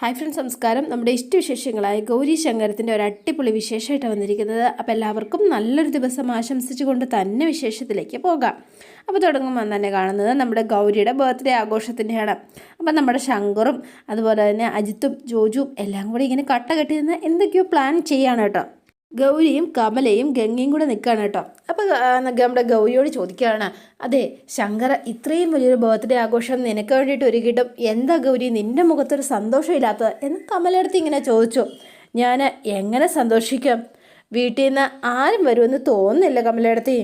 Hi friends നമസ്കാരം. നമ്മുടെ ഇഷ്ടവിശേഷങ്ങളായ ഗൗരി ശങ്കരത്തിന്റെ ഒരു അടിപൊളി വിശേഷമായിട്ട് വന്നിരിക്കുന്നത്. അപ്പോൾ എല്ലാവർക്കും നല്ലൊരു ദിവസം ആശംസിച്ചുകൊണ്ട് തന്നെ വിശേഷത്തിലേക്ക് പോകാം. അപ്പോൾ തുടങ്ങുമ്പോൾ തന്നെ കാണുന്നത് നമ്മുടെ ഗൗരിയുടെ ബർത്ത്ഡേ ആഘോഷത്തിന്റെയാണ് അപ്പം നമ്മുടെ ശങ്കറും അതുപോലെ തന്നെ അജിത്തും ജോജുവും എല്ലാം കൂടി ഇങ്ങനെ കട്ട കെട്ടി നിന്ന് എന്തൊക്കെയോ പ്ലാൻ ചെയ്യാണ് കേട്ടോ. ഗൗരിയും കമലയും ഗംഗയും കൂടെ നിൽക്കുകയാണ് കേട്ടോ. അപ്പോൾ നമ്മുടെ ഗൗരിയോട് ചോദിക്കുകയാണ് അതെ ശങ്കര ഇത്രയും വലിയൊരു ബർത്ത്ഡേ ആഘോഷം നിനക്ക് വേണ്ടിയിട്ട് ഒരുക്കിയിട്ടും എന്താ ഗൗരി നിന്റെ മുഖത്തൊരു സന്തോഷമില്ലാത്തത്? എന്ന് കമലടുത്ത് ഇങ്ങനെ ചോദിച്ചു. ഞാൻ എങ്ങനെ സന്തോഷിക്കാം? വീട്ടിൽ നിന്ന് ആരും വരുമെന്ന് തോന്നുന്നില്ല കമലടുത്ത്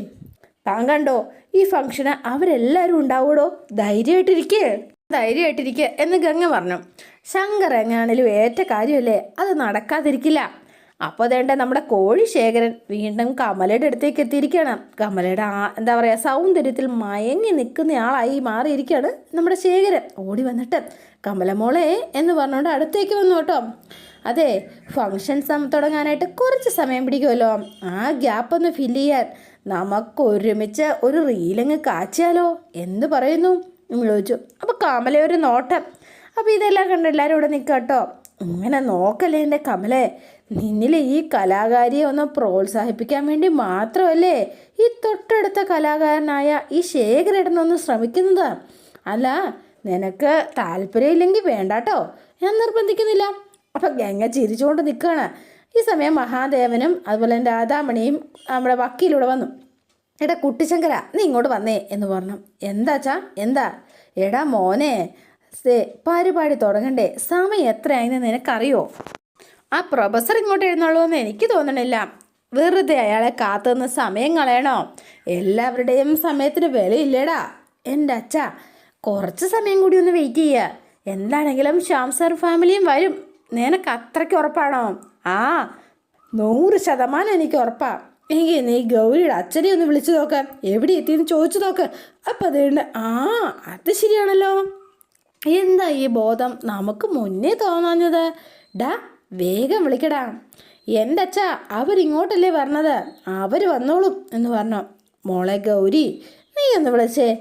താൻ കണ്ടോ ഈ ഫംഗ്ഷന് അവരെല്ലാവരും ഉണ്ടാവൂടോ ധൈര്യമായിട്ടിരിക്കേ. ധൈര്യമായിട്ടിരിക്കുക എന്ന് ഗംഗ പറഞ്ഞു. ശങ്കർ എങ്ങാണേലും ഏറ്റ കാര്യമല്ലേ? അത് നടക്കാതിരിക്കില്ല. അപ്പോൾ അതേണ്ട നമ്മുടെ കോഴി ശേഖരൻ വീണ്ടും കമലയുടെ അടുത്തേക്ക് എത്തിയിരിക്കുകയാണ്. കമലയുടെ ആ എന്താ പറയുക സൗന്ദര്യത്തിൽ മയങ്ങി നിൽക്കുന്ന ആളായി മാറിയിരിക്കുകയാണ് നമ്മുടെ ശേഖരൻ. ഓടി വന്നിട്ട് കമലമോളെ എന്ന് പറഞ്ഞുകൊണ്ട് അടുത്തേക്ക് വന്നു കേട്ടോ. അതെ ഫങ്ഷൻ സം തുടങ്ങാനായിട്ട് കുറച്ച് സമയം പിടിക്കുമല്ലോ. ആ ഗ്യാപ്പ് ഒന്ന് ഫില്ല് ചെയ്യാൻ നമുക്ക് ഒരുമിച്ച് ഒരു റീലങ്ങ് കാച്ചിയാലോ? എന്ന് പറയുന്നു? ചോദിച്ചു. അപ്പോൾ കമല ഒരു നോട്ടം. അപ്പോൾ ഇതെല്ലാം കണ്ട് എല്ലാവരും ഇവിടെ നിൽക്കാം കേട്ടോ. ഇങ്ങനെ നോക്കല്ലേ എന്റെ കമലെ. നിന്നിലെ ഈ കലാകാരിയെ ഒന്ന് പ്രോത്സാഹിപ്പിക്കാൻ വേണ്ടി മാത്രമല്ലേ ഈ തൊട്ടടുത്ത കലാകാരനായ ഈ ശേഖരേട്ടനൊന്ന് ശ്രമിക്കുന്നത്? അല്ല നിനക്ക് താല്പര്യമില്ലെങ്കിൽ വേണ്ടാട്ടോ. ഞാൻ നിർബന്ധിക്കുന്നില്ല. അപ്പം ഗംഗ ചിരിച്ചുകൊണ്ട് നിൽക്കുകയാണ്. ഈ സമയം മഹാദേവനും അതുപോലെ രാധാമണിയും നമ്മുടെ വക്കീലൂടെ വന്നു. എടാ കുട്ടിശങ്കര നീ ഇങ്ങോട്ട് വന്നേ എന്ന് പറഞ്ഞു. എന്താച്ചാ എന്താ? എടാ മോനെ പരിപാടി തുടങ്ങണ്ടേ. സമയം എത്രയായെന്ന് നിനക്കറിയോ? ആ പ്രൊഫസർ ഇങ്ങോട്ട് എഴുന്നള്ളൂന്ന് എനിക്ക് തോന്നണില്ല. വെറുതെ അയാളെ കാത്തുനിന്ന് സമയം കളയണോ? എല്ലാവരുടെയും സമയത്തിന് വിലയില്ലേടാ. എന്റെ അച്ഛ കുറച്ച് സമയം കൂടി ഒന്ന് വെയിറ്റ് ചെയ്യുക എന്താണെങ്കിലും ശ്യാം സർ ഫാമിലിയും വരും. നിനക്ക് അത്രയ്ക്ക് ഉറപ്പാണോ? ആ നൂറ് ശതമാനം എനിക്ക് ഉറപ്പാ. എങ്കിൽ നീ ഗൗരിയുടെ അച്ഛനെ ഒന്ന് വിളിച്ചു നോക്ക്. എവിടെ എത്തിയെന്ന് ചോദിച്ചു നോക്ക്. അപ്പം അതുകൊണ്ട് ആ അത് ശരിയാണല്ലോ. എന്താ ഈ ബോധം നമുക്ക് മുന്നേ തോന്നാഞ്ഞത്? ഡാ വേഗം വിളിക്കടാ. എന്റെ അച്ഛ അവരിങ്ങോട്ടല്ലേ പറഞ്ഞത് അവർ വന്നോളും എന്ന് പറഞ്ഞു. മോളെ ഗൗരി നീ ഒന്ന് വിളിച്ചേ.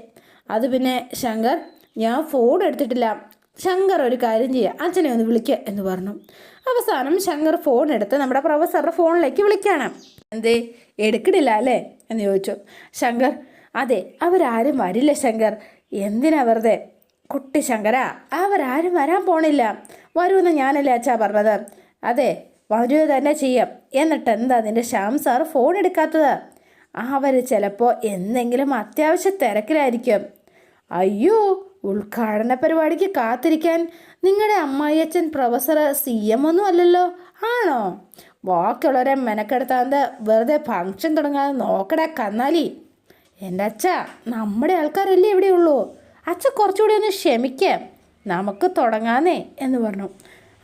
അത് പിന്നെ ശങ്കർ ഞാൻ ഫോൺ എടുത്തിട്ടില്ല. ശങ്കർ ഒരു കാര്യം ചെയ്യുക അച്ഛനെ ഒന്ന് വിളിക്കുക എന്ന് പറഞ്ഞു. അവസാനം ശങ്കർ ഫോൺ എടുത്ത് നമ്മുടെ പ്രൊഫസറുടെ ഫോണിലേക്ക് വിളിക്കുകയാണ് എന്തേ എടുക്കണില്ല അല്ലേ? എന്ന് ചോദിച്ചു. ശങ്കർ അതെ അവരാരും വരില്ല ശങ്കർ. എന്തിനാ വെറുതെ? കുട്ടി ശങ്കര അവരാരും വരാൻ പോണില്ല. വരുമെന്ന് ഞാനല്ലേ അച്ഛാ പറഞ്ഞത്. അതെ വരിക തന്നെ ചെയ്യാം. എന്നിട്ട് എന്താ അതിന്റെ ശ്യാം സാർ ഫോൺ എടുക്കാത്തത്? അവർ ചിലപ്പോൾ എന്തെങ്കിലും അത്യാവശ്യ തിരക്കിലായിരിക്കും. അയ്യോ ഉദ്ഘാടന പരിപാടിക്ക് കാത്തിരിക്കാൻ നിങ്ങളുടെ അമ്മായിയച്ഛൻ പ്രൊഫസർ സി എം ഒന്നും അല്ലല്ലോ. ആണോ? ബാക്കിയുള്ളവരെ മെനക്കെടുത്താണ്ട് വെറുതെ ഫങ്ഷൻ തുടങ്ങാതെ നോക്കടാ കന്നാലി. എന്റെ അച്ഛ നമ്മുടെ ആൾക്കാരല്ലേ ഇവിടെയുള്ളൂ. അച്ഛ കുറച്ചുകൂടി ഒന്ന് ക്ഷമിക്കാം. നമുക്ക് തുടങ്ങാന്നേ എന്ന് പറഞ്ഞു.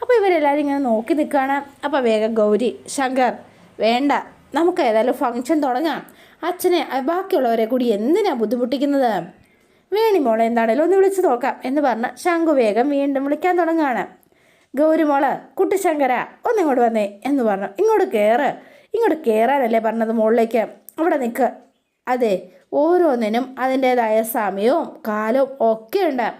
അപ്പോൾ ഇവരെല്ലാവരും ഇങ്ങനെ നോക്കി നിൽക്കുകയാണ്. അപ്പോൾ വേഗം ഗൗരി ശങ്കർ വേണ്ട നമുക്ക് ഏതായാലും ഫങ്ഷൻ തുടങ്ങാം. അച്ഛനെ ബാക്കിയുള്ളവരെ കൂടി എന്തിനാണ് ബുദ്ധിമുട്ടിക്കുന്നത്? വേണി മോളെ എന്താണേലും ഒന്ന് വിളിച്ച് നോക്കാം എന്ന് പറഞ്ഞ് ശങ്കു വേഗം വീണ്ടും വിളിക്കാൻ തുടങ്ങുകയാണ്. ഗൗരി മോൾ കുട്ടി ഒന്ന് ഇങ്ങോട്ട് വന്നേ എന്ന് പറഞ്ഞു. ഇങ്ങോട്ട് കയറ് ഇങ്ങോട്ട് കയറാനല്ലേ പറഞ്ഞത് മുകളിലേക്ക് അവിടെ നിൽക്ക് അതെ ഓരോന്നിനും അതിന്റേതായ സമയവും കാലവും ഒക്കെ ഉണ്ട്.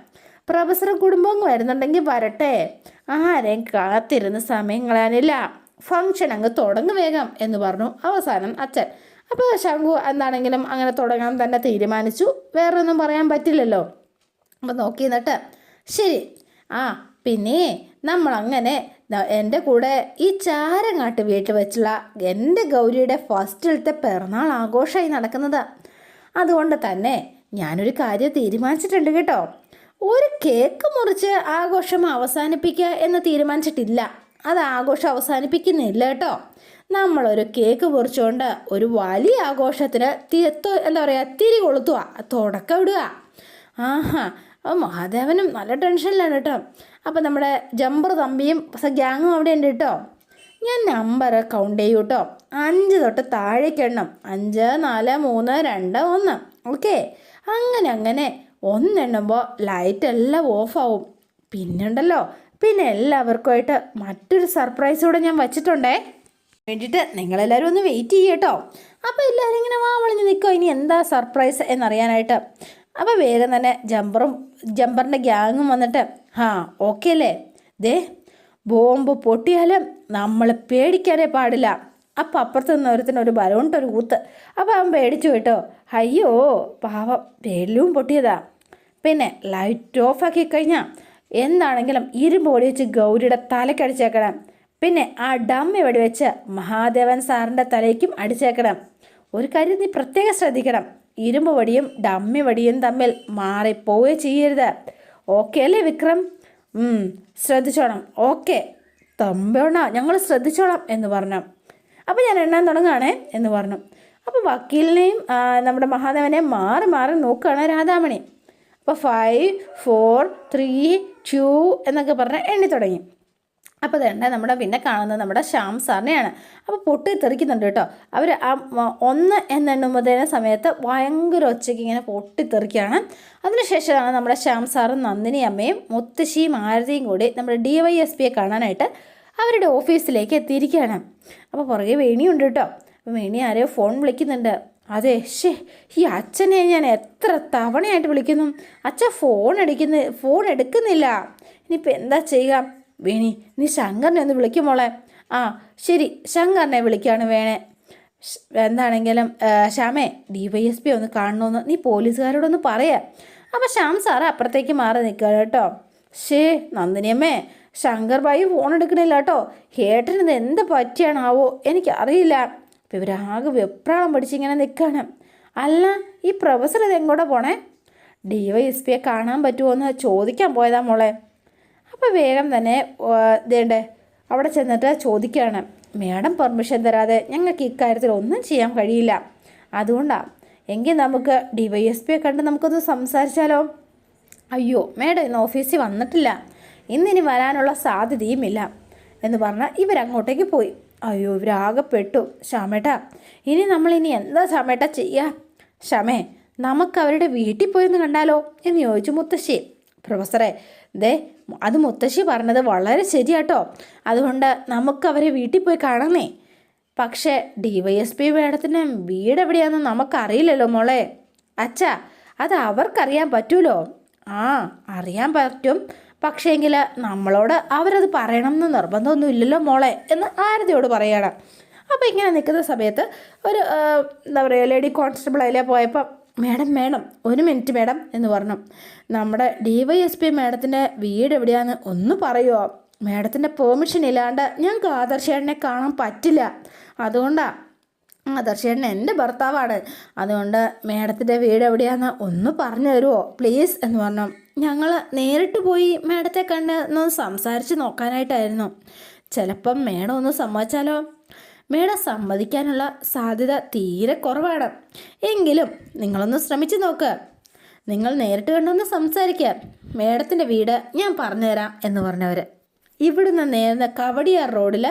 പ്രൊഫസറും കുടുംബവും വരുന്നുണ്ടെങ്കിൽ വരട്ടെ. ആരെയും കാത്തിരുന്ന് സമയം കളയാനില്ല. ഫംഗ്ഷൻ അങ്ങ് തുടങ്ങും വേഗം എന്ന് പറഞ്ഞു അവസാനം അച്ഛൻ. അപ്പോൾ ശംഖു എന്താണെങ്കിലും അങ്ങനെ തുടങ്ങാൻ തന്നെ തീരുമാനിച്ചു. വേറെ ഒന്നും പറയാൻ പറ്റില്ലല്ലോ. അപ്പം നോക്കി എന്നിട്ട് ശരി. ആ പിന്നെ നമ്മളങ്ങനെ എന്റെ കൂടെ ഈ ചാരങ്ങാട്ട് വീട്ടിൽ വെച്ചുള്ള എന്റെ ഗൗരിയുടെ ഫസ്റ്റിലത്തെ പിറന്നാൾ ആഘോഷമായി നടക്കുന്നത്. അതുകൊണ്ട് തന്നെ ഞാനൊരു കാര്യം തീരുമാനിച്ചിട്ടുണ്ട് കേട്ടോ. ഒരു കേക്ക് മുറിച്ച് ആഘോഷം അവസാനിപ്പിക്കുക എന്ന് തീരുമാനിച്ചിട്ടില്ല. അത് ആഘോഷം അവസാനിപ്പിക്കുന്നില്ല കേട്ടോ. നമ്മളൊരു കേക്ക് മുറിച്ചുകൊണ്ട് ഒരു വലിയ ആഘോഷത്തിന് എന്താ പറയുക തിരി കൊളുത്തുക തുടക്കം ഇടുക ആഹാ അപ്പോൾ മഹാദേവനും നല്ല ടെൻഷനിലാണ് കേട്ടോ. അപ്പോൾ നമ്മുടെ ജമ്പർ തമ്പിയും ഗ്യാങ്ങും അവിടെ ഉണ്ട് കേട്ടോ. ഞാൻ നമ്പർ കൗണ്ട് ചെയ്യൂ കേട്ടോ അഞ്ച് തൊട്ട് താഴേക്ക് എണ്ണം. അഞ്ച് നാല് മൂന്ന് രണ്ട് ഒന്ന്. ഓക്കെ അങ്ങനെ അങ്ങനെ. ഒന്നെണ്ണുമ്പോൾ ലൈറ്റ് എല്ലാം ഓഫാവും പിന്നുണ്ടല്ലോ പിന്നെ എല്ലാവർക്കുമായിട്ട് മറ്റൊരു സർപ്രൈസ് കൂടെ ഞാൻ വച്ചിട്ടുണ്ടേ. വേണ്ടിയിട്ട് നിങ്ങളെല്ലാവരും ഒന്ന് വെയിറ്റ് ചെയ്യട്ടോ അപ്പോൾ എല്ലാവരും ഇങ്ങനെ വാ വിളിഞ്ഞ് നിൽക്കുക ഇനി എന്താ സർപ്രൈസ് എന്നറിയാനായിട്ട്. അപ്പോൾ വേഗം തന്നെ ജമ്പറും ജമ്പറിന്റെ ഗ്യാങ്ങും വന്നിട്ട്. ആ ഓക്കെ അല്ലേ? ദേ ബോംബ് പൊട്ടിയാലും നമ്മൾ പേടിക്കാനേ പാടില്ല. അപ്പം അപ്പുറത്ത് നിന്ന് ഒരു ബലൂണിട്ടൊരു കൂത്ത്. അപ്പം അവൻ പേടിച്ചു കേട്ടോ. അയ്യോ പാവം വെല്ലും പൊട്ടിയതാ. പിന്നെ ലൈറ്റ് ഓഫ് ആക്കി കഴിഞ്ഞാൽ എന്താണെങ്കിലും ഇരുമ്പ് ഓടി വെച്ച് ഗൗരിയുടെ തലക്കടിച്ചേക്കണം പിന്നെ ആ ഡമ്മി വെടി വെച്ച് മഹാദേവൻ സാറിന്റെ തലയ്ക്കും അടിച്ചേക്കണം. ഒരു കാര്യം നീ പ്രത്യേകം ശ്രദ്ധിക്കണം. ഇരുമ്പ് വടിയും ഡമ്മി വടിയും തമ്മിൽ മാറിപ്പോവുകയോ ചെയ്യരുത്. ഓക്കെ അല്ലേ വിക്രം? ശ്രദ്ധിച്ചോണം. ഓക്കെ. തമ്പണ ഞങ്ങൾ ശ്രദ്ധിച്ചോളാം എന്ന് പറഞ്ഞു. അപ്പോൾ ഞാൻ എണ്ണാൻ തുടങ്ങുകയാണേ എന്ന് പറഞ്ഞു. അപ്പോൾ വക്കീലിനെയും നമ്മുടെ മഹാദേവനെയും മാറി മാറി നോക്കുകയാണ് രാധാമണി. അപ്പോൾ ഫൈവ് ഫോർ ത്രീ ടു എന്നൊക്കെ പറഞ്ഞ് എണ്ണി തുടങ്ങി. അപ്പോൾ തന്നെ നമ്മുടെ പിന്നെ കാണുന്നത് നമ്മുടെ ശ്യാം സാറിനെയാണ്. അപ്പോൾ പൊട്ടി തെറിക്കുന്നുണ്ട് കേട്ടോ. അവർ ആ ഒന്ന് എന്നെണ്ണുമ്പോഴത്തേന സമയത്ത് ഭയങ്കര ഒച്ചയ്ക്ക് ഇങ്ങനെ പൊട്ടിത്തെറിക്കുകയാണ് അതിനുശേഷമാണ് നമ്മുടെ ശ്യാം സാറും നന്ദിനി അമ്മയും മുത്തശ്ശിയും ആരതിയും കൂടി നമ്മുടെ ഡി വൈ എസ് പിയെ കാണാനായിട്ട് അവരുടെ ഓഫീസിലേക്ക് എത്തിയിരിക്കുകയാണ്. അപ്പോൾ പുറകെ വേണിയുണ്ട് കേട്ടോ. അപ്പോൾ വേണി ആരെയോ ഫോൺ വിളിക്കുന്നുണ്ട്. അതെ ഷേ ഈ അച്ഛനെ ഞാൻ എത്ര തവണയായിട്ട് വിളിക്കുന്നു. അച്ഛൻ ഫോൺ അടിക്കുന്ന ഫോൺ എടുക്കുന്നില്ല. ഇനിയിപ്പോൾ എന്താ ചെയ്യുക? വേണി നീ ശങ്കറിനെ ഒന്ന് വിളിക്കും മോളെ. ആ ശരി ശങ്കറിനെ വിളിക്കുകയാണ് വേണേ. എന്താണെങ്കിലും ശ്യാമേ ഡി വൈ എസ് പി ഒന്ന് കാണണമെന്ന് നീ പോലീസുകാരോടൊന്ന് പറയാ. അപ്പോൾ ശ്യാം സാറ് അപ്പുറത്തേക്ക് മാറി നിൽക്കുക കേട്ടോ. ഷേ നന്ദിനിയമ്മേ ശങ്കർ ബായി ഫോൺ എടുക്കണില്ല കേട്ടോ. ഏട്ടനിത് എന്ത് പറ്റിയാണാവോ എനിക്കറിയില്ല. അപ്പോൾ ഇവരാകെ വെപ്രാളം പഠിച്ചിങ്ങനെ നിൽക്കുകയാണ്. അല്ല ഈ പ്രൊഫസർ ഇത് എങ്ങോട്ടാ പോണേ ഡി വൈ എസ് പിയെ കാണാൻ പറ്റുമോ എന്ന് ചോദിക്കാൻ പോയതാ മോളെ. അപ്പോൾ വേഗം തന്നെ ഇതേണ്ടേ അവിടെ ചെന്നിട്ട് ചോദിക്കുകയാണ്. മേഡം പെർമിഷൻ തരാതെ ഞങ്ങൾക്ക് ഇക്കാര്യത്തിൽ ഒന്നും ചെയ്യാൻ കഴിയില്ല. അതുകൊണ്ടാണ് എങ്കിൽ നമുക്ക് ഡി വൈ എസ് പിയെ കണ്ട് നമുക്കൊന്ന് സംസാരിച്ചാലോ? അയ്യോ മേഡം ഇന്ന് ഓഫീസിൽ വന്നിട്ടില്ല. ഇന്നിനി വരാനുള്ള സാധ്യതയുമില്ല എന്ന് പറഞ്ഞാൽ ഇവരങ്ങോട്ടേക്ക് പോയി. അയ്യോ ഇവരാകപ്പെട്ടു. പെട്ടു ശ്യാമേട്ടാ ഇനി നമ്മളിനി എന്താ ശ്യാമേട്ടാ ചെയ്യുക ശ്യാമേ നമുക്ക് അവരുടെ വീട്ടിൽ പോയെന്ന് കണ്ടാലോ? എന്ന് ചോദിച്ചു മുത്തശ്ശി. പ്രൊഫസറെ ദേ അത് മുത്തശ്ശി പറഞ്ഞത് വളരെ ശരിയാട്ടോ. അതുകൊണ്ട് നമുക്ക് അവരെ വീട്ടിൽ പോയി കാണണേ പക്ഷേ ഡി വൈ എസ് പി മേഡത്തിന് വീട് എവിടെയാണെന്ന് നമുക്കറിയില്ലല്ലോ മോളെ. അച്ഛാ അത് അവർക്കറിയാൻ പറ്റൂലോ? ആ അറിയാൻ പറ്റും. പക്ഷേങ്കിൽ നമ്മളോട് അവരത് പറയണം എന്ന് നിർബന്ധമൊന്നും ഇല്ലല്ലോ മോളെ എന്ന് ആരതിയോട് പറയണം. അപ്പോൾ ഇങ്ങനെ നിൽക്കുന്ന സമയത്ത് ഒരു എന്താ പറയുക ലേഡി കോൺസ്റ്റബിൾ അതിലെ പോയപ്പോൾ മേഡം മേഡം ഒരു മിനിറ്റ് മേഡം എന്ന് പറഞ്ഞു. നമ്മുടെ ഡി വൈ എസ് പി മേഡത്തിന്റെ വീട് എവിടെയാന്ന് ഒന്ന് പറയുമോ മേഡത്തിന്റെ പെർമിഷൻ ഇല്ലാണ്ട് ഞങ്ങൾക്ക് ആദർശേട്ടനെ കാണാൻ പറ്റില്ല. അതുകൊണ്ടാണ് ആദർശേട്ടൻ എന്റെ ഭർത്താവാണ്. അതുകൊണ്ട് മേഡത്തിന്റെ വീട് എവിടെയാന്ന് ഒന്ന് പറഞ്ഞു തരുമോ പ്ലീസ് എന്ന് പറഞ്ഞു. ഞങ്ങൾ നേരിട്ട് പോയി മേഡത്തെ കണ്ട് ഒന്ന് സംസാരിച്ച് നോക്കാനായിട്ടായിരുന്നു. ചിലപ്പം മേഡം ഒന്ന് സമ്മതിച്ചാലോ? മേഡം സമ്മതിക്കാനുള്ള സാധ്യത തീരെ കുറവാണ്. എങ്കിലും നിങ്ങളൊന്ന് ശ്രമിച്ചു നോക്ക്. നിങ്ങൾ നേരിട്ട് കണ്ടൊന്ന് സംസാരിക്കുക മേഡത്തിന്റെ വീട് ഞാൻ പറഞ്ഞുതരാം എന്ന് പറഞ്ഞവർ ഇവിടുന്ന് നേരുന്ന കവടിയാർ റോഡിൽ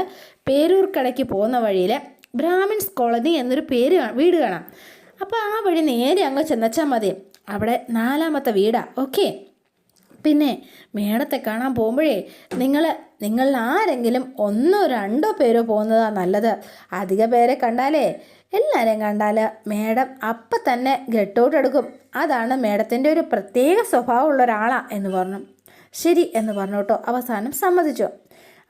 പേരൂർ കടയ്ക്ക് പോകുന്ന വഴിയിൽ ബ്രാഹ്മിൻസ് കോളനി എന്നൊരു പേര് വീട് കാണാം. അപ്പോൾ ആ വഴി നേരെ അങ്ങ് ചെന്നച്ചാൽ മതി. അവിടെ നാലാമത്തെ വീടാണ് ഓക്കെ? പിന്നെ മേടത്തെ കാണാൻ പോകുമ്പോഴേ നിങ്ങൾ നിങ്ങൾ ആരെങ്കിലും ഒന്നോ രണ്ടോ പേരോ പോകുന്നതാണ് നല്ലത്. അധിക പേരെ കണ്ടാലേ എല്ലാവരെയും കണ്ടാൽ മേഡം അപ്പം തന്നെ ഗെട്ട് ഔട്ട് എടുക്കും അതാണ് മേഡത്തിന്റെ ഒരു പ്രത്യേക സ്വഭാവമുള്ള ഒരാളാണ് എന്ന് പറഞ്ഞു. ശരി എന്ന് പറഞ്ഞു കേട്ടോ അവസാനം സമ്മതിച്ചു.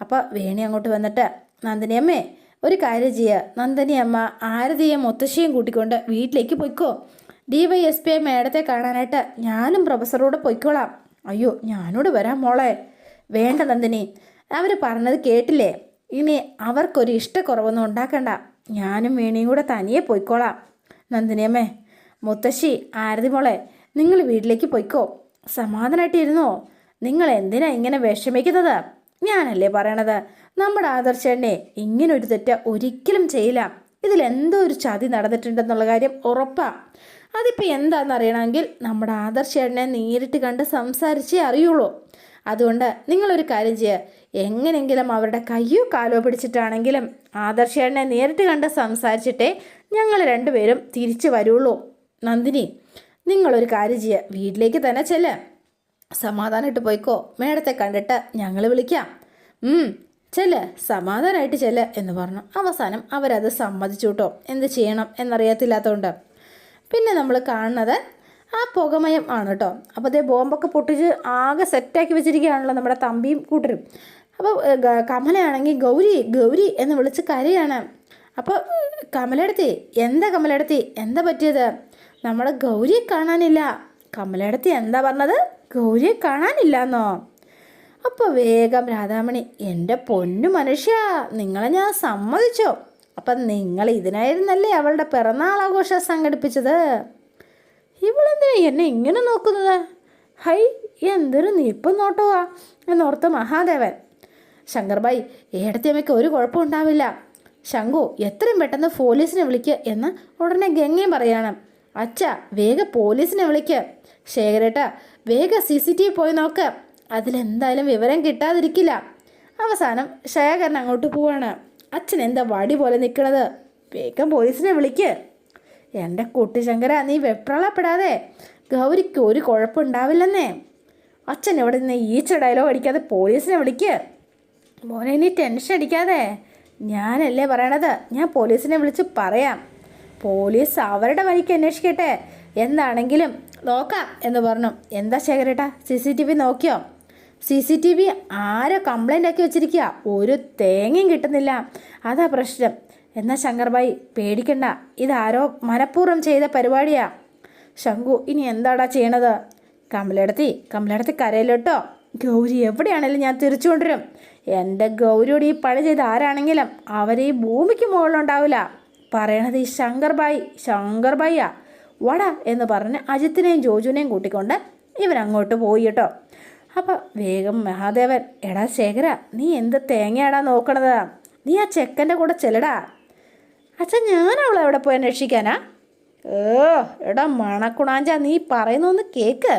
അപ്പോൾ വേണി അങ്ങോട്ട് വന്നിട്ട് നന്ദിനി അമ്മേ ഒരു കാര്യം ചെയ്യുക നന്ദിനി അമ്മ ആരതിയെ മുത്തശ്ശിയും കൂട്ടിക്കൊണ്ട് വീട്ടിലേക്ക് പൊയ്ക്കോ. D Y S P I മേഡത്തെ കാണാനായിട്ട് ഞാനും പ്രൊഫസറോട് പൊയ്ക്കോളാം. അയ്യോ ഞാനോട് വരാം മോളെ. വേണ്ട നന്ദിനി. അവർ പറഞ്ഞത് കേട്ടില്ലേ? ഇനി അവർക്കൊരു ഇഷ്ടക്കുറവൊന്നും ഉണ്ടാക്കണ്ട. ഞാനും വേണിയും കൂടെ തനിയെ പോയിക്കോളാം. നന്ദിനിയമ്മേ മുത്തശ്ശി ആരതി മോളെ നിങ്ങൾ വീട്ടിലേക്ക് പോയിക്കോ. സമാധാനമായിട്ട് ഇരുന്നോ നിങ്ങൾ എന്തിനാ ഇങ്ങനെ വിഷമിക്കുന്നത്? ഞാനല്ലേ പറയണത്? നമ്മുടെ ആദർശനെ ഇങ്ങനെ ഒരു തെറ്റ് ഒരിക്കലും ചെയ്യില്ല. ഇതിലെന്തോ ഒരു ചതി നടന്നിട്ടുണ്ടെന്നുള്ള കാര്യം ഉറപ്പാ. അതിപ്പോൾ എന്താണെന്ന് അറിയണമെങ്കിൽ നമ്മുടെ ആദർശേട്ടനെ നേരിട്ട് കണ്ട് സംസാരിച്ചേ അറിയുള്ളൂ. അതുകൊണ്ട് നിങ്ങളൊരു കാര്യം ചെയ്യുക എങ്ങനെയെങ്കിലും അവരുടെ കയ്യോ കാലോ പിടിച്ചിട്ടാണെങ്കിലും ആദർശേട്ടനെ നേരിട്ട് കണ്ട് സംസാരിച്ചിട്ടേ ഞങ്ങൾ രണ്ടുപേരും തിരിച്ചു വരുള്ളൂ. നന്ദിനി നിങ്ങളൊരു കാര്യം ചെയ്യുക വീട്ടിലേക്ക് തന്നെ ചെല്ല. സമാധാനമായിട്ട് പോയിക്കോ. മേഡത്തെ കണ്ടിട്ട് ഞങ്ങൾ വിളിക്കാം. ചെല്ല്. സമാധാനമായിട്ട് ചെല്ല എന്ന് പറഞ്ഞു. അവസാനം അവരത് സമ്മതിച്ചു കേട്ടോ എന്ത് ചെയ്യണം എന്നറിയത്തില്ലാത്തതുകൊണ്ട് പിന്നെ നമ്മൾ കാണുന്നത് ആ പുകമയം ആണ് കേട്ടോ. അപ്പോൾ അതേ ബോംബൊക്കെ പൊട്ടിച്ച് ആകെ സെറ്റാക്കി വെച്ചിരിക്കുകയാണല്ലോ നമ്മുടെ തമ്പിയും കൂട്ടരും. അപ്പോൾ കമലയാണെങ്കിൽ ഗൗരി ഗൗരി എന്ന് വിളിച്ച് കരയാണ്. അപ്പോൾ കമലെടുത്തി എന്താ കമലെടുത്തി എന്താ പറ്റിയത്? നമ്മുടെ ഗൗരിയെ കാണാനില്ല. കമലെടുത്തി എന്താ പറഞ്ഞത്? ഗൗരിയെ കാണാനില്ല എന്നോ അപ്പോൾ വേഗം രാധാമണി എന്റെ പൊന്നു മനുഷ്യ നിങ്ങളെ ഞാൻ സമ്മതിച്ചോ? അപ്പം നിങ്ങൾ ഇതിനായിരുന്നല്ലേ അവളുടെ പിറന്നാൾ ആഘോഷം സംഘടിപ്പിച്ചത്? ഇവളെന്തിനാ എന്നെ ഇങ്ങനെ നോക്കുന്നത്? ഹൈ എന്തൊരു നീപ്പം നോട്ടുവാ എന്നോർത്ത് മഹാദേവൻ. ശങ്കർബായി ഏടത്തിയമ്മയ്ക്ക് ഒരു കുഴപ്പം ഉണ്ടാവില്ല. ശങ്കു എത്രയും പെട്ടെന്ന് പോലീസിനെ വിളിക്കുക എന്ന് ഉടനെ ഗംഗയും പറയണം. അച്ഛ വേഗ പോലീസിനെ വിളിക്കുക ശേഖരേട്ട വേഗ സി സി ടി വി പോയി നോക്ക്. അതിലെന്തായാലും വിവരം കിട്ടാതിരിക്കില്ല. അവസാനം ശേഖരൻ അങ്ങോട്ട് പോവാണ്. അച്ഛൻ എന്താ വടി പോലെ നിൽക്കണത് വേഗം പോലീസിനെ വിളിക്ക്. എന്റെ കുട്ടിശങ്കര നീ വെപ്രളപ്പെടാതെ. ഗൗരിക്ക് ഒരു കുഴപ്പമുണ്ടാവില്ലെന്നേ. അച്ഛൻ ഇവിടെ നിന്ന് ഈച്ച ഡയലോഗ് അടിക്കാതെ പോലീസിനെ വിളിക്ക്? മോനെ നീ ടെൻഷൻ അടിക്കാതെ. ഞാനല്ലേ പറയണത്? ഞാൻ പോലീസിനെ വിളിച്ച് പറയാം. പോലീസ് അവരുടെ വഴിക്ക് അന്വേഷിക്കട്ടെ. എന്താണെങ്കിലും നോക്കാം എന്ന് പറഞ്ഞു. എന്താ ശേഖരേട്ടാ? സി സി ടി വി നോക്കിയോ? സി സി ടി വി ആരോ കംപ്ലൈന്റ് ആക്കി വെച്ചിരിക്കുക ഒരു തേങ്ങയും കിട്ടുന്നില്ല. അതാ പ്രശ്നം. എന്നാൽ ശങ്കർബായി പേടിക്കണ്ട. ഇതാരോ മനഃപൂർവം ചെയ്ത പരിപാടിയാ. ശങ്കു ഇനി എന്താടാ ചെയ്യണത്? കമലെടുത്തി കമലെടുത്തി കരയിലോട്ടോ. ഗൗരി എവിടെയാണെങ്കിലും ഞാൻ തിരിച്ചു കൊണ്ടുവരും. എന്റെ ഗൗരിയോട് ഈ പണി ചെയ്ത ആരാണെങ്കിലും അവർ ഈ ഭൂമിക്ക് മുകളിലുണ്ടാവില്ല. പറയണത് ഈ ശങ്കർബായി ശങ്കർഭായിയാ വട എന്ന് പറഞ്ഞ് അജിത്തിനെയും ജോജുവിനെയും കൂട്ടിക്കൊണ്ട് ഇവരങ്ങോട്ട് പോയി കേട്ടോ. അപ്പം വേഗം മഹാദേവൻ എടാ ശേഖര നീ എന്ത് തേങ്ങയാടാ നോക്കണത്? നീ ആ ചെക്കന്റെ കൂടെ ചെല്ലടാ. അച്ഛൻ ഞാൻ അവളെ എവിടെ പോയി അന്വേഷിക്കാനാ? ഏ എടാ മണക്കുണാഞ്ച നീ പറയുന്നൊന്ന് കേക്ക്.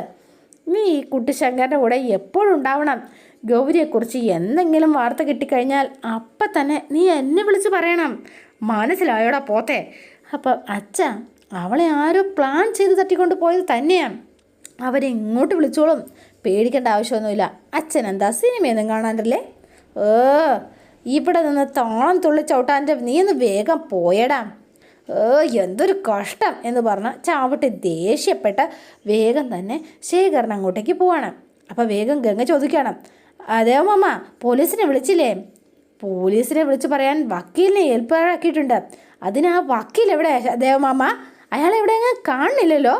നീ ഈ കുട്ടിശങ്കറിന്റെ കൂടെ എപ്പോഴും ഉണ്ടാവണം. ഗൗരിയെക്കുറിച്ച് എന്തെങ്കിലും വാർത്ത കിട്ടിക്കഴിഞ്ഞാൽ അപ്പം തന്നെ നീ എന്നെ വിളിച്ച് പറയണം. മനസ്സിലായോടാ പോത്തെ. അപ്പം അച്ഛ അവളെ ആരോ പ്ലാൻ ചെയ്ത് തട്ടിക്കൊണ്ട് പോയത് തന്നെയാണ് അവരെ ഇങ്ങോട്ട് വിളിച്ചോളും? പേടിക്കേണ്ട ആവശ്യമൊന്നുമില്ല. അച്ഛൻ എന്താ സിനിമയൊന്നും കാണാണ്ടല്ലേ? ഏ ഇവിടെ നിന്ന് താളം തുള്ളി ചവിട്ടാന്റെ നീ ഒന്ന് വേഗം പോയടാ. ഏ എന്തൊരു കഷ്ടം എന്ന് പറഞ്ഞ് ചാവട്ടി ദേഷ്യപ്പെട്ട് വേഗം തന്നെ ശേഖരൻ അങ്ങോട്ടേക്ക് പോവാണ്. അപ്പോൾ വേഗം ഗംഗ ചോദിക്കണം അതേ മാമ പോലീസിനെ വിളിച്ചില്ലേ? പോലീസിനെ വിളിച്ച് പറയാൻ വക്കീലിനെ ഏൽപ്പാടാക്കിയിട്ടുണ്ട് അതിന് ആ വക്കീൽ എവിടെ ദേവമാമ അയാളെ എവിടെ കാണുന്നില്ലല്ലോ.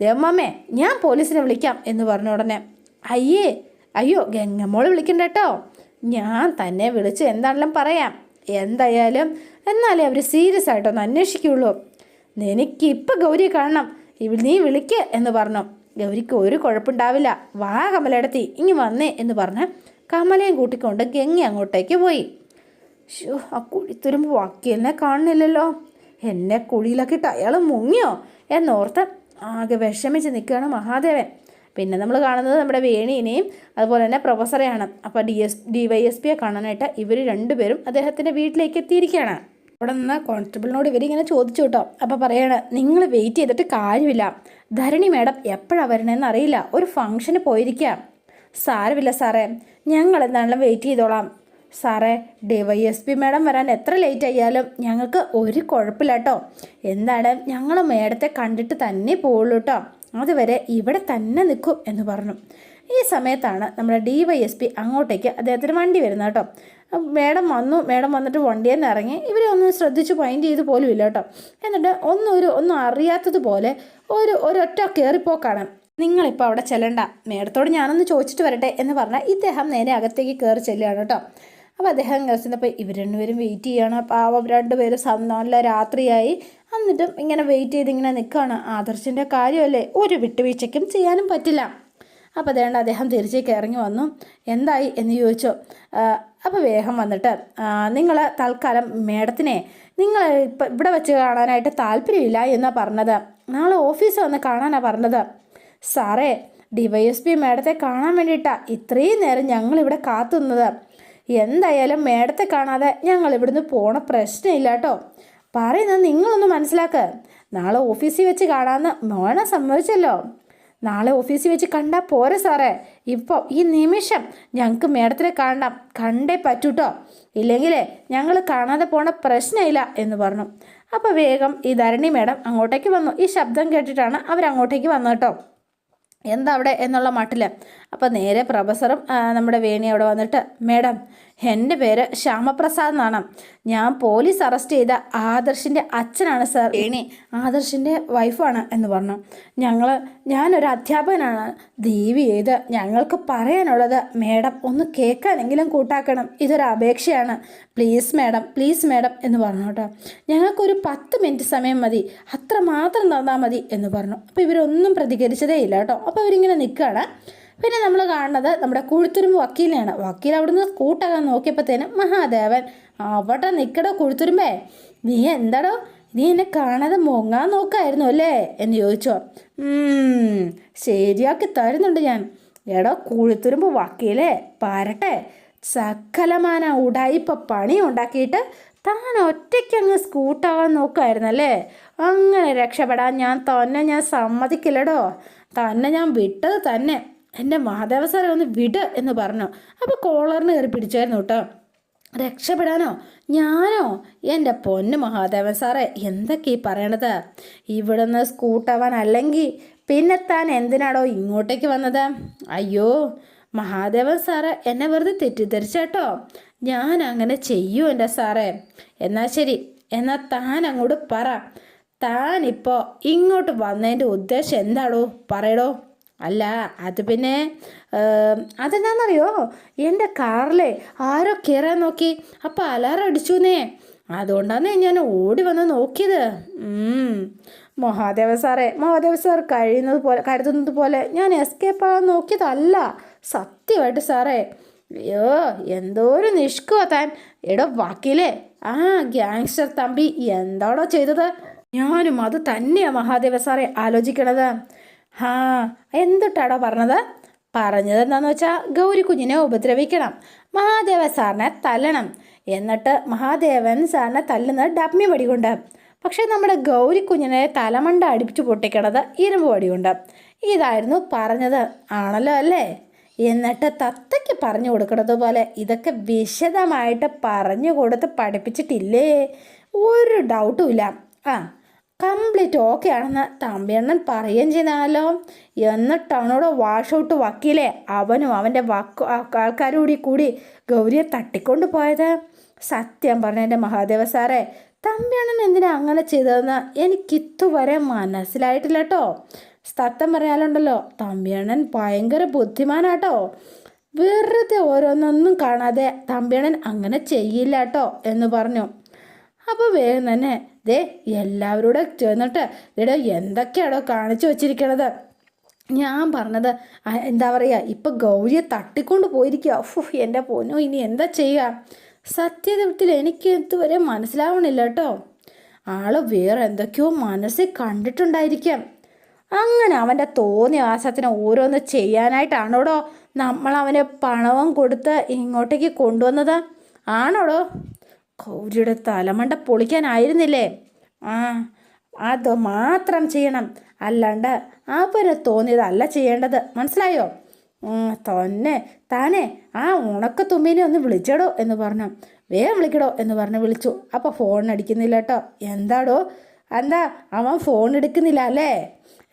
ദേവമാമേ ഞാൻ പോലീസിനെ വിളിക്കാം എന്ന് പറഞ്ഞ ഉടനെ അയ്യേ അയ്യോ ഗംഗമ്മോൾ വിളിക്കണ്ട കേട്ടോ. ഞാൻ തന്നെ വിളിച്ച് എന്താണെങ്കിലും പറയാം. എന്തായാലും എന്നാലേ അവർ സീരിയസ് ആയിട്ടൊന്ന് അന്വേഷിക്കുള്ളൂ നിനക്ക് ഇപ്പം ഗൗരി കാണണം. നീ വിളിക്ക് എന്ന് പറഞ്ഞു. ഗൗരിക്ക് ഒരു കുഴപ്പമുണ്ടാവില്ല. വാ കമലയിടത്തി ഇങ്ങി വന്നേ എന്ന് പറഞ്ഞ് കമലയും കൂട്ടിക്കൊണ്ട് ഗംഗ അങ്ങോട്ടേക്ക് പോയി. ഷോ ആ കുഴിത്തുരുമ്പ് വക്കീലിനെ കാണുന്നില്ലല്ലോ. എന്നെ കുഴിയിലാക്കിയിട്ട് അയാൾ മുങ്ങിയോ എന്നോർത്ത് ആകെ വിഷമിച്ച് നിൽക്കുകയാണ് മഹാദേവൻ. പിന്നെ നമ്മൾ കാണുന്നത് നമ്മുടെ വേണീനെയും അതുപോലെ തന്നെ പ്രൊഫസറെയാണ്. അപ്പോൾ D S D Y S പിയെ കാണാനായിട്ട് ഇവർ രണ്ടുപേരും അദ്ദേഹത്തിന്റെ വീട്ടിലേക്ക് എത്തിയിരിക്കുകയാണ്. അവിടെ നിന്ന് കോൺസ്റ്റബിളിനോട് ഇവരിങ്ങനെ ചോദിച്ചു കേട്ടോ. അപ്പോൾ പറയാണ് നിങ്ങൾ വെയിറ്റ് ചെയ്തിട്ട് കാര്യമില്ല. ധരണി മേഡം എപ്പോഴാണ് വരണമെന്ന് അറിയില്ല. ഒരു ഫംഗ്ഷന് പോയിരിക്കാം സാരമില്ല സാറേ. ഞങ്ങൾ എന്താണെങ്കിലും വെയിറ്റ് ചെയ്തോളാം. സാറേ D Y S P madam വരാൻ എത്ര ലേറ്റ് ആയാലും ഞങ്ങൾക്ക് ഒരു കുഴപ്പമില്ല കേട്ടോ എന്താണ് ഞങ്ങൾ മേഡത്തെ കണ്ടിട്ട് തന്നെ പോവുള്ളൂ കേട്ടോ അതുവരെ ഇവിടെ തന്നെ നിൽക്കും എന്ന് പറഞ്ഞു. ഈ സമയത്താണ് നമ്മുടെ ഡി വൈ എസ് പി അങ്ങോട്ടേക്ക് അദ്ദേഹത്തിന് വണ്ടി വരുന്നത് കേട്ടോ മേഡം വന്നു മേഡം വന്നിട്ട് വണ്ടിയിൽ നിന്ന് ഇറങ്ങി ഇവരെ ഒന്നും ശ്രദ്ധിച്ച് മൈൻഡ് ചെയ്ത് പോലും ഇല്ല കേട്ടോ എന്നിട്ട് ഒന്നും ഒരു ഒന്നും അറിയാത്തതുപോലെ ഒരു ഒരൊറ്റ കയറിപ്പോക്കാണ് നിങ്ങളിപ്പോൾ അവിടെ ചെല്ലണ്ട മേഡത്തോട് ഞാനൊന്ന് ചോദിച്ചിട്ട് വരട്ടെ എന്ന് പറഞ്ഞാൽ ഇദ്ദേഹം നേരെ അകത്തേക്ക് കയറി ചെല്ലുകയാണ് കേട്ടോ അപ്പോൾ അദ്ദേഹം കഴിച്ചപ്പോൾ ഇവർ രണ്ടുപേരും വെയിറ്റ് ചെയ്യാണ്. പാവം രണ്ടുപേരും സം- നല്ല രാത്രിയായി. എന്നിട്ടും ഇങ്ങനെ വെയിറ്റ് ചെയ്ത് ഇങ്ങനെ നിൽക്കുകയാണ് ആദർശിന്റെ കാര്യമല്ലേ? ഒരു വിട്ടുവീഴ്ചയ്ക്കും ചെയ്യാനും പറ്റില്ല. അപ്പോൾ അതേണ്ട അദ്ദേഹം തിരിച്ചേക്ക് ഇറങ്ങി വന്നു. എന്തായി എന്ന് ചോദിച്ചു. അപ്പോൾ വേഗം വന്നിട്ട് നിങ്ങൾ തൽക്കാലം മേഡത്തിനെ നിങ്ങൾ ഇപ്പം ഇവിടെ വെച്ച് കാണാനായിട്ട് താല്പര്യമില്ല എന്നാണ് പറഞ്ഞത്. നാളെ ഓഫീസിൽ വന്ന് കാണാനാണ് പറഞ്ഞത്. സാറേ ഡി വൈ എസ് പി മേഡത്തെ കാണാൻ വേണ്ടിയിട്ടാണ് ഇത്രയും നേരം ഞങ്ങളിവിടെ കാത്തുനിന്നത് എന്തായാലും മേഡത്തെ കാണാതെ ഞങ്ങൾ ഇവിടുന്ന് പോണ പ്രശ്നമില്ല കേട്ടോ പറയുന്നത് നിങ്ങളൊന്ന് മനസ്സിലാക്ക്. നാളെ ഓഫീസിൽ വെച്ച് കാണാമെന്ന് മോണ സമ്മതിച്ചല്ലോ. നാളെ ഓഫീസിൽ വെച്ച് കണ്ടാൽ പോരെ സാറേ. ഇപ്പോൾ ഈ നിമിഷം ഞങ്ങൾക്ക് മേഡത്തിനെ കാണാം കണ്ടേ പറ്റൂട്ടോ. ഇല്ലെങ്കിൽ ഞങ്ങൾ കാണാതെ പോണ പ്രശ്നമില്ല എന്ന് പറഞ്ഞു. അപ്പോൾ വേഗം ഈ ധരണി മേഡം അങ്ങോട്ടേക്ക് വന്നു. ഈ ശബ്ദം കേട്ടിട്ടാണ് അവരങ്ങോട്ടേക്ക് വന്നത് കേട്ടോ. എന്താ അവിടെ എന്നുള്ള മട്ടിൽ അപ്പോൾ നേരെ പ്രൊഫസറും നമ്മുടെ വേണി അവിടെ വന്നിട്ട് മേഡം എന്റെ പേര് ശ്യാമപ്രസാദ് എന്നാണ്. ഞാൻ പോലീസ് അറസ്റ്റ് ചെയ്ത ആദർശിന്റെ അച്ഛനാണ് സർ. വേണി. ആദർശിന്റെ വൈഫാണ് എന്ന് പറഞ്ഞു. ഞങ്ങൾ ഞാനൊരു അധ്യാപകനാണ്. ദീവി ചെയ്ത് ഞങ്ങൾക്ക് പറയാനുള്ളത് മേഡം ഒന്ന് കേൾക്കാനെങ്കിലും കൂട്ടാക്കണം. ഇതൊരു അപേക്ഷയാണ്. പ്ലീസ് മേഡം പ്ലീസ് മേഡം എന്ന് പറഞ്ഞു കേട്ടോ. ഞങ്ങൾക്കൊരു പത്ത് മിനിറ്റ് സമയം മതി. അത്ര മാത്രം തന്നാൽ മതി എന്ന് പറഞ്ഞു. അപ്പോൾ ഇവരൊന്നും പ്രതികരിച്ചതേ ഇല്ല കേട്ടോ. അപ്പോൾ ഇവരിങ്ങനെ നിൽക്കുകയാണ്. പിന്നെ നമ്മൾ കാണുന്നത് നമ്മുടെ കുഴുത്തുരുമ്പ് വക്കീലാണ് വക്കീൽ അവിടുന്ന് കൂട്ടാകാൻ നോക്കിയപ്പോഴത്തേനും മഹാദേവൻ അവിടെ നിൽക്കടോ കുഴുത്തുരുമ്പേ. നീ എന്താടോ? നീ എന്നെ കാണാതെ മുങ്ങാൻ നോക്കായിരുന്നു അല്ലേ? എന്ന് ചോദിച്ചോ. "ഉം, ശരിയാക്കി തരുന്നുണ്ട് ഞാൻ. എടോ കുഴുത്തുരുമ്പ് വക്കീലേ പാരട്ടെ സകലമാന ഉടായിപ്പ പണി ഉണ്ടാക്കിയിട്ട് താൻ ഒറ്റയ്ക്കങ്ങ് സ്കൂട്ടാവാൻ നോക്കുമായിരുന്നല്ലേ അങ്ങനെ രക്ഷപ്പെടാൻ ഞാൻ തന്നെ ഞാൻ സമ്മതിക്കില്ലടോ. തന്നെ ഞാൻ വിട്ടത് തന്നെ. എന്റെ മഹാദേവ സാറെ ഒന്ന് വിട് എന്ന് പറഞ്ഞു. അപ്പോൾ കോളറിന് കയറി പിടിച്ചായിരുന്നു കേട്ടോ. രക്ഷപ്പെടാനോ? ഞാനോ? എന്റെ പൊന്ന് മഹാദേവൻ സാറേ എന്തൊക്കെ ഈ പറയണത്? ഇവിടുന്ന് സ്കൂട്ടാവാൻ അല്ലെങ്കിൽ പിന്നെ താൻ എന്തിനാടോ ഇങ്ങോട്ടേക്ക് വന്നത്? അയ്യോ മഹാദേവൻ സാറ് എന്നെ വെറുതെ തെറ്റിദ്ധരിച്ചേട്ടോ ഞാൻ അങ്ങനെ ചെയ്യൂ എന്റെ സാറേ. എന്നാൽ ശരി എന്നാൽ താൻ അങ്ങോട്ട് പറ. താനിപ്പോൾ ഇങ്ങോട്ട് വന്നതിന്റെ ഉദ്ദേശം എന്താണോ പറയടോ. അല്ല അത് പിന്നെ അതെന്താണെന്നറിയോ എന്റെ കാറിലെ ആരോ കയറാൻ നോക്കി. അപ്പം അലാറം അടിച്ചുന്നേ. അതുകൊണ്ടാണ് ഞാൻ ഓടി വന്ന് നോക്കിയത്. മഹാദേവ സാറേ മഹാദേവ സാർ കഴിയുന്നത് പോലെ കരുതുന്നത് പോലെ ഞാൻ എസ്കേപ്പ് ആകാൻ നോക്കിയതല്ല. സത്യമായിട്ട് സാറേ. അയ്യോ എന്തോ ഒരു നിഷ്കുവാ താൻ. എടോ വക്കീലേ. ആ ഗ്യാങ്സ്റ്റർ തമ്പി എന്താണോ ചെയ്തത്? ഞാനും അത് തന്നെയാണ് മഹാദേവ സാറേ ആലോചിക്കണത്. ഹാ എന്തുട്ടാടോ പറഞ്ഞത്? പറഞ്ഞത് എന്താന്ന് വെച്ചാൽ ഗൗരി കുഞ്ഞിനെ ഉപദ്രവിക്കണം. മഹാദേവ സാറിനെ തല്ലണം. എന്നിട്ട് മഹാദേവൻ സാറിനെ തല്ലുന്നത് ഡമ്മി വടി കൊണ്ട് പക്ഷേ നമ്മുടെ ഗൗരി കുഞ്ഞിനെ തലമണ്ട അടിപ്പിച്ചു പൊട്ടിക്കണത് ഇരുമ്പ് വടി കൊണ്ട് ഇതായിരുന്നു പറഞ്ഞത്. ആണല്ലോ അല്ലേ? എന്നിട്ട് തത്തയ്ക്ക് പറഞ്ഞു കൊടുക്കണത് പോലെ ഇതൊക്കെ വിശദമായിട്ട് പറഞ്ഞു കൊടുത്ത് പഠിപ്പിച്ചിട്ടില്ലേ? ഒരു ഡൗട്ടും ഇല്ല. ആ കംപ്ലീറ്റ് ഓക്കെ ആണെന്ന് തമ്പിയണ്ണൻ പറയുകയും ചെയ്താണല്ലോ. എന്നിട്ടാണോടോ വാഷ് ഔട്ട് വക്കീലെ അവനും അവന്റെ വക്ക് ആൾക്കാരും കൂടി ഗൗരിയെ തട്ടിക്കൊണ്ട് പോയത്. സത്യം പറഞ്ഞ എന്റെ മഹാദേവ സാറേ തമ്പിയണ്ണൻ എന്തിനാ അങ്ങനെ ചെയ്തതെന്ന് എനിക്കിതുവരെ മനസ്സിലായിട്ടില്ല കേട്ടോ സത്യം പറയാനുണ്ടല്ലോ തമ്പിയണ്ണൻ ഭയങ്കര ബുദ്ധിമാനാട്ടോ. വെറുതെ ഓരോന്നൊന്നും കാണാതെ തമ്പിയണ്ണൻ അങ്ങനെ ചെയ്യില്ല കേട്ടോ എന്ന് പറഞ്ഞു. അപ്പോൾ വേഗം തന്നെ ദേ എല്ലാവരോടും ചെന്നിട്ട് ഇവിടെ എന്തൊക്കെയാണോ കാണിച്ചു വച്ചിരിക്കണത്. ഞാൻ പറഞ്ഞത് എന്താ പറയുക ഇപ്പം ഗൗരിയെ തട്ടിക്കൊണ്ട് പോയിരിക്കുക ഫു എന്റെ പൊന്നു ഇനി എന്താ ചെയ്യുക സത്യത്തിൽ എനിക്ക് ഇതുവരെ മനസ്സിലാവണില്ല കേട്ടോ. ആൾ വേറെ എന്തൊക്കെയോ മനസ്സിൽ കണ്ടിട്ടുണ്ടായിരിക്കാം. അങ്ങനെ അവന്റെ തോന്നിയ ആശത്തിന് ഓരോന്ന് ചെയ്യാനായിട്ടാണോടോ നമ്മൾ അവനെ പണവും കൊടുത്ത് ഇങ്ങോട്ടേക്ക് കൊണ്ടുവന്നത്? ആണോടോ? ഗൗരിയുടെ തലമണ്ട പൊളിക്കാനായിരുന്നില്ലേ? ആ അത് മാത്രം ചെയ്യണം. അല്ലാണ്ട് അവന് തോന്നിയതല്ല ചെയ്യേണ്ടത്. മനസ്സിലായോ? തന്നെ താനെ ആ ഉണക്ക തുമ്മീനെ ഒന്ന് വിളിച്ചടോ എന്ന് പറഞ്ഞു. വേഗം വിളിക്കടോ എന്ന് പറഞ്ഞ് വിളിച്ചു. അപ്പോൾ ഫോൺ അടിക്കുന്നില്ല കേട്ടോ. എന്താടോ? എന്താ അവൻ ഫോൺ എടുക്കുന്നില്ല അല്ലേ?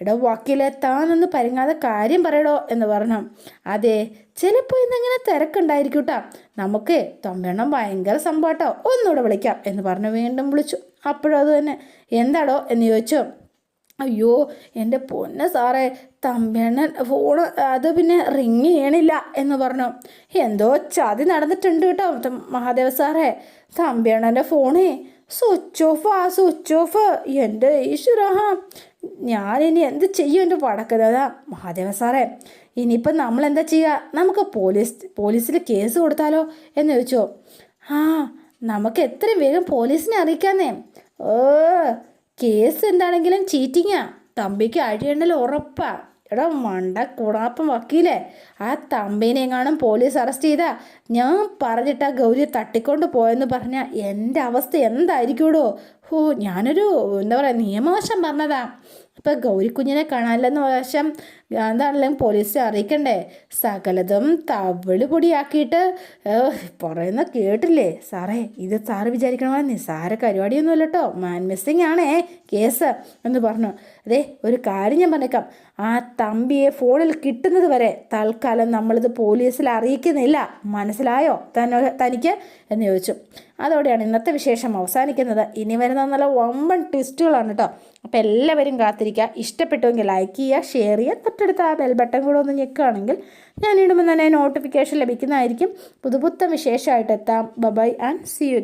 എടോ വക്കീലെ താനൊന്ന് പരങ്ങാതെ കാര്യം പറയടോ എന്ന് പറഞ്ഞു. അതെ ചിലപ്പോൾ ഇന്നിങ്ങനെ തിരക്കുണ്ടായിരിക്കും കേട്ടോ നമുക്ക് തൊമ്പെണ്ണം ഭയങ്കര സംഭവം കേട്ടോ ഒന്നുകൂടെ വിളിക്കാം എന്ന് പറഞ്ഞ് വീണ്ടും വിളിച്ചു. അപ്പോഴും അത് തന്നെ. എന്താടോ എന്ന് ചോദിച്ചു. അയ്യോ എന്റെ പൊന്ന് സാറേ തമ്പണ്ണൻ ഫോണ് അത് പിന്നെ റിങ് ചെയ്യണില്ല എന്ന് പറഞ്ഞു. എന്തോ ചതി നടന്നിട്ടുണ്ട് കേട്ടോ മഹാദേവ സാറേ. തമ്പണ്ണന്റെ ഫോണേ സ്വിച്ച് ഓഫ് ആ സ്വിച്ച് ഓഫ് എന്റെ ഈശ്വര. ഞാനിനി എന്ത് ചെയ്യും എന്റെ പടക്കുന്നതാ മഹാദേവ സാറേ ഇനിയിപ്പം നമ്മൾ എന്താ ചെയ്യുക നമുക്ക് പോലീസ് പോലീസിൽ കേസ് കൊടുത്താലോ? എന്ന് ചോദിച്ചോ. ആ നമുക്ക് എത്രയും വേഗം പോലീസിനെ അറിയിക്കാന്നേ. ഓ കേസ് എന്താണെങ്കിലും ചീറ്റിങ്ങാ. തമ്പിക്ക് അഴിയണ്ണൽ ഉറപ്പാ. എടാ മണ്ട കുണാപ്പം വക്കീലേ. ആ തമ്പിനെ കാണും പോലീസ് അറസ്റ്റ് ചെയ്താ? ഞാൻ പറഞ്ഞിട്ടാ ഗൗരിയെ തട്ടിക്കൊണ്ട് പോയെന്ന് പറഞ്ഞാൽ എന്റെ അവസ്ഥ എന്തായിരിക്കൂടോ? ഓ ഞാനൊരു എന്താ പറയുക നിയമവശം പറഞ്ഞതാ. ഇപ്പം ഗൗരിക്കുഞ്ഞിനെ കാണാനില്ലെന്ന് വശം എന്താണെങ്കിലും പോലീസിനെ അറിയിക്കണ്ടേ? സകലതും തവിൾ പൊടിയാക്കിയിട്ട് പറയുന്ന കേട്ടില്ലേ? സാറേ ഇത് സാറ് വിചാരിക്കണമെന്ന് നിസ്സാര പരിപാടിയൊന്നുമല്ല കേട്ടോ മാൻ മിസ്സിങ് ആണേ കേസ് എന്ന് പറഞ്ഞു. അതെ ഒരു കാര്യം ഞാൻ പറഞ്ഞേക്കാം. ആ തമ്പിയെ ഫോണിൽ കിട്ടുന്നത് വരെ തൽക്കാലം നമ്മളിത് പോലീസിൽ അറിയിക്കുന്നില്ല. മനസ്സിലായോ? തന്നെ തനിക്ക്? എന്ന് ചോദിച്ചു. അതോടെയാണ് ഇന്നത്തെ വിശേഷം അവസാനിക്കുന്നത്. ഇനി വരുന്ന നല്ല വമ്പൻ ട്വിസ്റ്റുകളാണ് കേട്ടോ അപ്പോൾ എല്ലാവരും കാത്തിരിക്കുക ഇഷ്ടപ്പെട്ടുവെങ്കിൽ ലൈക്ക് ചെയ്യുക ഷെയർ ചെയ്യുക. തൊട്ടടുത്ത ആ ബെൽ ബട്ടൺ കൂടെ ഒന്ന് ഞെക്കുകയാണെങ്കിൽ ഞാൻ ഇടുമ്പോൾ തന്നെ നോട്ടിഫിക്കേഷൻ ലഭിക്കുന്നതായിരിക്കും. പുതുപുത്തൻ വിശേഷമായിട്ട് എത്താം. Bye-bye and C U